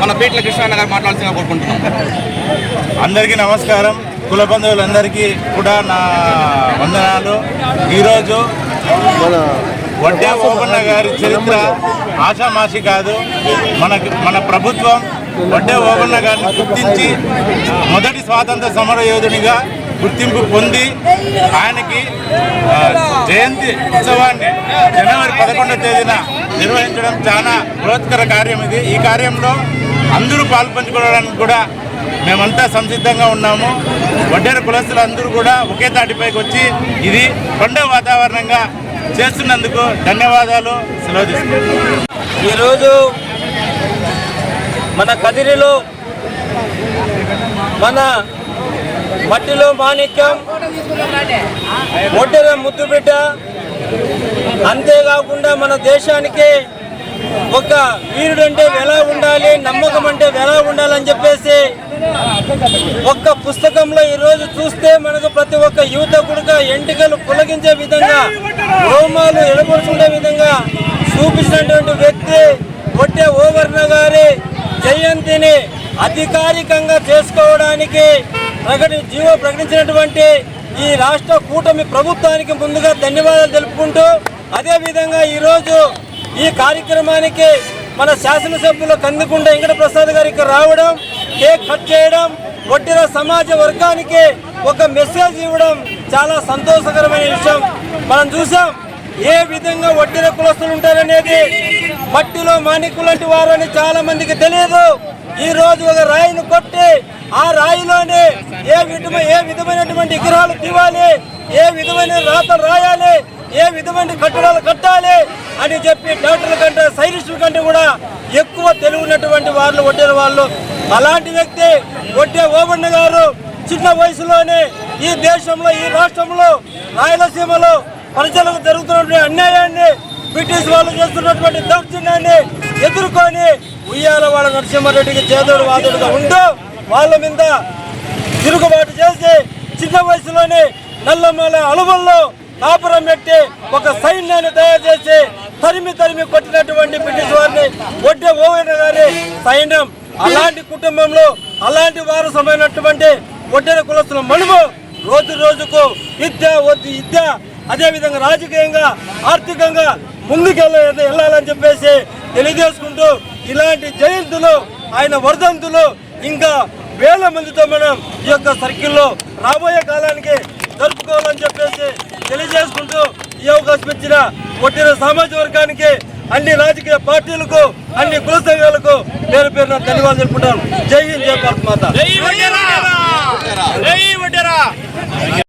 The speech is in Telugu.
మన పీట్ల కృష్ణ గారు మాట్లాడాల్సిందిగా కోరుకుంటున్నాం. అందరికీ నమస్కారం. కుల బంధువులందరికీ కూడా నా వందనాలు. ఈరోజు వడ్డే ఓపన్న గారి చరిత్ర ఆషామాషి కాదు. మనకి మన ప్రభుత్వం వడ్డే ఓపన్న గారిని గుర్తించి మొదటి స్వాతంత్ర సమర యోధునిగా గుర్తింపు పొంది ఆయనకి జయంతి ఉత్సవాన్ని జనవరి పదకొండవ తేదీన నిర్వహించడం చాలా బృహత్కర కార్యం ఇది. ఈ కార్యంలో అందరూ పాల్పంచుకోవడానికి కూడా మేమంతా సంసిద్ధంగా ఉన్నాము. వడ్డేర కులస్తులు అందరూ కూడా ఒకే తాటిపైకి వచ్చి ఇది పండుగ వాతావరణంగా చేస్తున్నందుకు ధన్యవాదాలు. సెలవు ఈరోజు మన కదిరిలో మన మట్టిలో మాణిక్యం ఒడ్డెర ముద్దుబిడ్డ అంతేకాకుండా మన దేశానికి ఒక వీరుడు అంటే ఎలా ఉండాలి నమ్మకం అంటే ఎలా ఉండాలని చెప్పేసి ఒక్క పుస్తకంలో ఈరోజు చూస్తే మనకు ప్రతి ఒక్క యువతకుడుగా ఎంటికలు పులగించే విధంగా రోమాలు ఎడబడుచుకునే విధంగా చూపించినటువంటి వ్యక్తి కొట్టే ఓవర్ణ గారి జయంతిని అధికారికంగా చేసుకోవడానికి ప్రకటి జీవో ప్రకటించినటువంటి ఈ రాష్ట్ర కూటమి ప్రభుత్వానికి ముందుగా ధన్యవాదాలు తెలుపుకుంటూ అదేవిధంగా ఈరోజు ఈ కార్యక్రమానికి మన శాసనసభ్యులు కందుకుంట వెంకటప్రసాద్ గారికి రావడం కేక్ కట్ చేయడం వడ్డీర సమాజ వర్గానికి ఒక మెసేజ్ ఇవ్వడం చాలా సంతోషకరమైన విషయం. మనం చూసాం ఏ విధంగా వడ్డీర కులస్తులు ఉంటారనేది. మట్టిలో మాణిక్యులు లాంటి వారు అని చాలా మందికి తెలియదు. ఈ రోజు ఒక రాయిని కొట్టి ఆ రాయిలోనే ఏ విధమ ఏ విధమైనటువంటి విగ్రహాలు తీవాలి ఏ విధమైన రాతలు రాయాలి ఏ విధమైన కట్టడాలు కట్టాలి అని చెప్పి డాక్టర్ల కంటే సైనిస్టుల కంటే కూడా ఎక్కువ తెలివినటువంటి వాళ్ళు వడ్డేల వాళ్ళు. అలాంటి వ్యక్తి వడ్డే ఓబన్న గారు చిన్న వయసులోనే ఈ దేశంలో ఈ రాష్ట్రంలో రాయలసీమలో ప్రజలకు జరుగుతున్నటువంటి అన్యాయాన్ని బ్రిటిష్ వాళ్ళు చేస్తున్నటువంటి దౌర్జన్యాన్ని ఎదుర్కొని ఉయ్యాలవాడ నరసింహారెడ్డికి చేదోడు వాదుడుగా ఉంటూ వాళ్ళ మీద తిరుగుబాటు చేసి చిన్న వయసులోనే నల్లమల అలువల్లో కాపురం పెట్టి ఒక సైన్యాన్ని తయారు చేసి తరిమి తరిమి కొట్టినటువంటి బ్రిటిష్ వారిని ఒడ్డే ఓవైన గారి సైన్యం అలాంటి కుటుంబంలో అలాంటి వారసమైనటువంటి ఒడ్డెర కులస్తుల మనుము రోజు రోజుకు విద్య వద్దు విద్య అదేవిధంగా రాజకీయంగా ఆర్థికంగా ముందుకెళ్ళ వెళ్ళాలని చెప్పేసి తెలియజేసుకుంటూ ఇలాంటి జయంతులు ఆయన వర్ధంతులు ఇంకా వేల మందితో మనం ఈ యొక్క సర్కిల్లో రాబోయే కాలానికి జరుపుకోవాలని చెప్పేసి తెలియజేసుకుంటూ ఈ అవకాశం ఇచ్చిన కొట్టిన సామాజిక వర్గానికి అన్ని రాజకీయ పార్టీలకు అన్ని కుల సంఘాలకు పేరు పేరున ధన్యవాదాలు జై హింద్ జై భారత్ మాత.